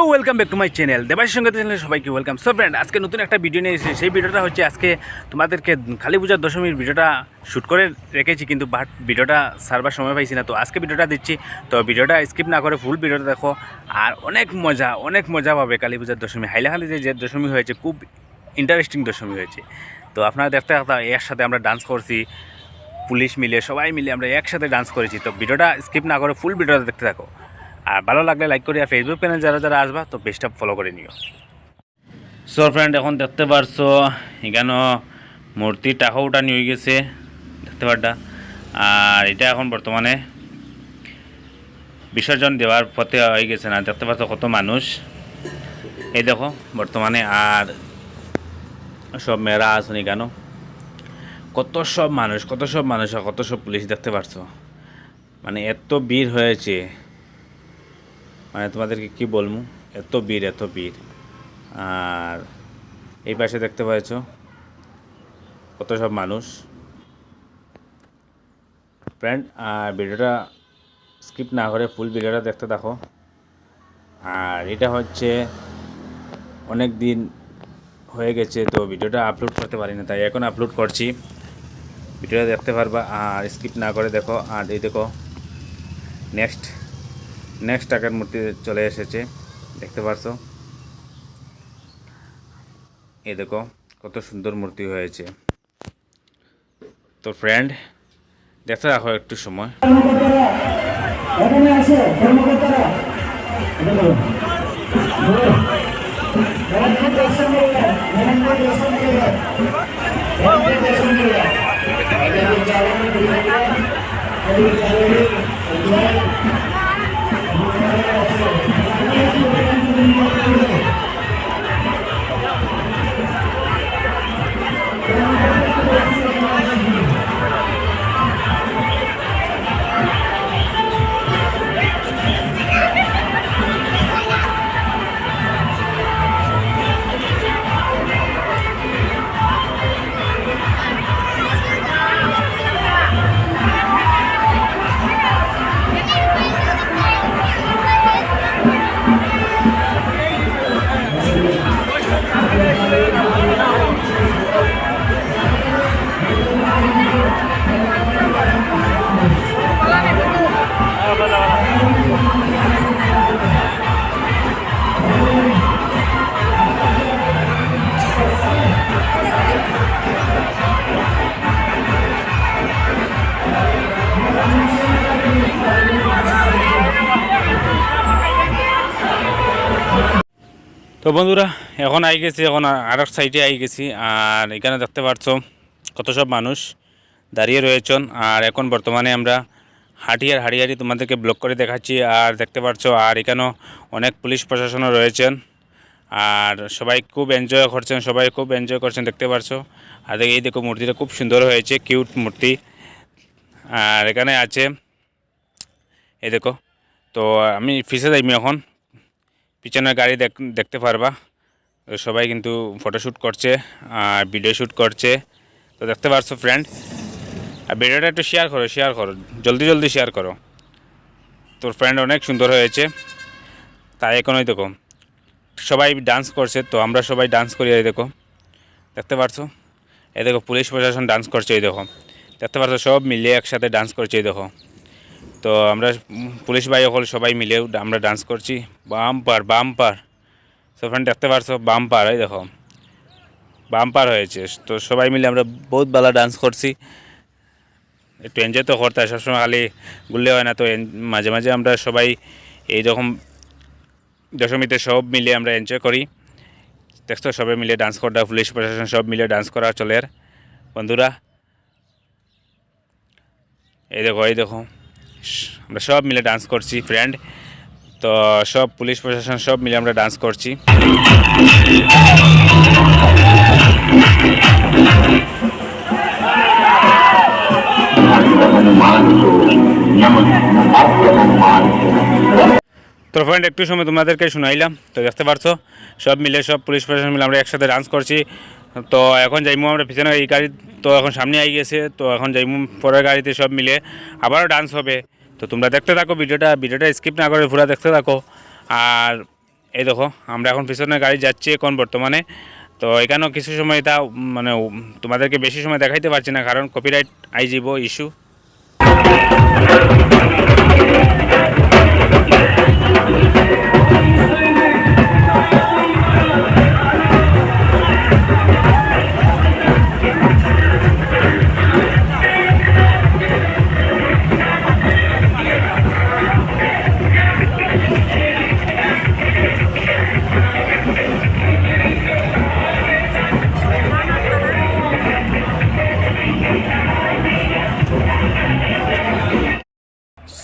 So welcome back to my channel Debashi সঙ্গে চ্যানেলে সবাইকে ওয়েলকাম সো ফ্রেন্ড আজকে নতুন একটা ভিডিও নিয়ে এসেছি। সেই ভিডিওটা হচ্ছে আজকে তোমাদেরকে কালী পূজার দশমীর ভিডিওটা শ্যুট করে রেখেছি, কিন্তু বাট ভিডিওটা সারবার সময় পাইছি না। তো আজকে ভিডিওটা দিচ্ছি। তো ভিডিওটা স্কিপ না করে ফুল ভিডিওটা দেখো। আর অনেক মজা অনেক মজা পাবে কালী পূজার দশমী। হাইলাখালিতে যে দশমী হয়েছে, খুব ইন্টারেস্টিং দশমী হয়েছে। তো আপনারা দেখতে থাকতে এর সাথে আমরা ডান্স করছি। পুলিশ মিলে, সবাই মিলে আমরা একসাথে ডান্স করেছি। তো ভিডিওটা স্কিপ না করে ফুল ভিডিওটা দেখতে থাকো। আর ভালো লাগলে লাইক করি আর ফেসবুক পেজে যারা যারা আসবা, তো পেজটা ফলো করে নিও। সো ফ্রেন্ড এখন দেখতে পারছ, এখানে মূর্তি টাকা উঠানি হয়ে গেছে, দেখতে পারটা আর এটা এখন বর্তমানে বিসর্জন দেওয়ার পথে হয়ে গেছে না, দেখতে পাচ্ছ কত মানুষ? এই দেখো, বর্তমানে আর সব মেয়েরা আসুন এখানে কত সব মানুষ, কত সব মানুষ কত সব পুলিশ দেখতে পারছ? মানে এত ভিড় হয়েছে। মানে তোমাদেরকে কি বলব? এত ভিড় এত ভিড়। আর এই পাশে দেখতে পাচ্ছ কত সব মানুষ। ফ্রেন্ড আর ভিডিওটা স্কিপ না করে ফুল ভিডিওটা দেখতে দেখো আর এটা হচ্ছে অনেক দিন হয়ে গেছে, তো ভিডিওটা আপলোড করতে পারি না, তাই এখন আপলোড করছি। ভিডিওটা দেখতে পারবা, আর স্কিপ না করে দেখো। আর এই দেখো নেক্সট নেক্সট টাকার মূর্তি চলে এসেছে। দেখতে পারছ? এই দেখো, কত সুন্দর মূর্তি হয়েছে। তো ফ্রেন্ড দেখতে রাখো একটু সময়। তো বন্ধুরা, এখন আই গেছি, এখন আর এক সাইডে আই গেছি, আর এখানে দেখতে পাচ্ছ কত সব মানুষ দাঁড়িয়ে রয়েছেন। আর এখন বর্তমানে আমরা হাঁটি আর হাঁটি হাঁটি তোমাদেরকে ব্লক করে দেখাচ্ছি, আর দেখতে পাচ্ছ আর এখানেও অনেক পুলিশ প্রশাসনও রয়েছেন। আর সবাই খুব এনজয় করছেন, সবাই খুব এনজয় করছেন, দেখতে পাচ্ছ আর এই দেখো, মূর্তিটা খুব সুন্দর হয়েছে কিউট মূর্তি। আর এখানে আছে, এই দেখো, তো আমি ফিসে যাইমি এখন। পিছনের গাড়ি দেখ- দেখতে পারবা। সবাই কিন্তু ফটোশ্যুট করছে আর ভিডিও শ্যুট করছে। তো দেখতে পারছ ফ্রেন্ড আর ভিডিওটা একটু শেয়ার করো শেয়ার করো। জলদি জলদি শেয়ার করো। তোর ফ্রেন্ড অনেক সুন্দর হয়েছে, তাই এখন ওই দেখো। সবাই ডান্স করছে, তো আমরা সবাই ডান্স করি, এই দেখো। দেখতে পারছ? এই দেখো পুলিশ প্রশাসন ডান্স করছে, এই দেখো। দেখতে পারছ? সব মিলিয়ে একসাথে ডান্স করছে, এই দেখো। তো আমরা পুলিশ ভাই হল সবাই মিলেও আমরা ডান্স করছি। Bumper bumper. ফ্রেন্ড দেখতে পারছ, বাম্পার, এই দেখো। বাম্পার হয়েছে। তো সবাই মিলে আমরা বহুত ভালো ডান্স করছি। একটু এনজয় তো করতে হয়, সবসময় খালি ঘুরলে হয় না। তো মাঝে মাঝে আমরা সবাই এইরকম দশমীতে সব মিলে আমরা এনজয় করি। দেখছ, সবাই মিলে ডান্স করা পুলিশ প্রশাসন সব মিলে ডান্স করা চলে। আর বন্ধুরা, এই দেখো এই দেখো। আমরা সব মিলে ডান্স করছি ফ্রেন্ড তো সব পুলিশ প্রশাসন সব মিলে আমরা ডান্স করছি। তো ফ্রেন্ড একটু সময় তোমাদেরকে শুনাইলাম। তো দেখতে পারছ, সব মিলে সব পুলিশ প্রশাসন মিলে আমরা একসাথে ডান্স করছি। তো এখন যাইমু, আমরা পিছনে এই গাড়ি তো এখন সামনে আই গেছে, তো এখন যাইমু পরের গাড়িতে সব মিলে। আবারও ডান্স হবে। তো তোমরা দেখতে থাকো ভিডিওটা ভিডিওটা স্কিপ না করে পুরো দেখতে থাকো। আর এই দেখো, আমরা এখন পিছনে গাড়ি যাচ্ছি এখন বর্তমানে। তো এখানেও কিছু সময় তা মানে তোমাদেরকে বেশি সময় দেখাইতে পারছি না, কারণ কপিরাইট আই যাব ইস্যু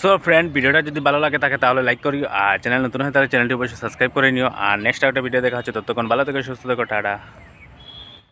সো ফ্রেন্ড ভিডিওটা যদি ভালো লাগে থাকে তাহলে লাইক করি আর চ্যানেল নতুন হয় তাহলে চ্যানেলটি অবশ্যই সাবস্ক্রাইব করে নিও। আর নেক্সট একটা ভিডিও দেখা হচ্ছে, ততক্ষণ ভালো থেকে, সুস্থ থেকো, টাটা।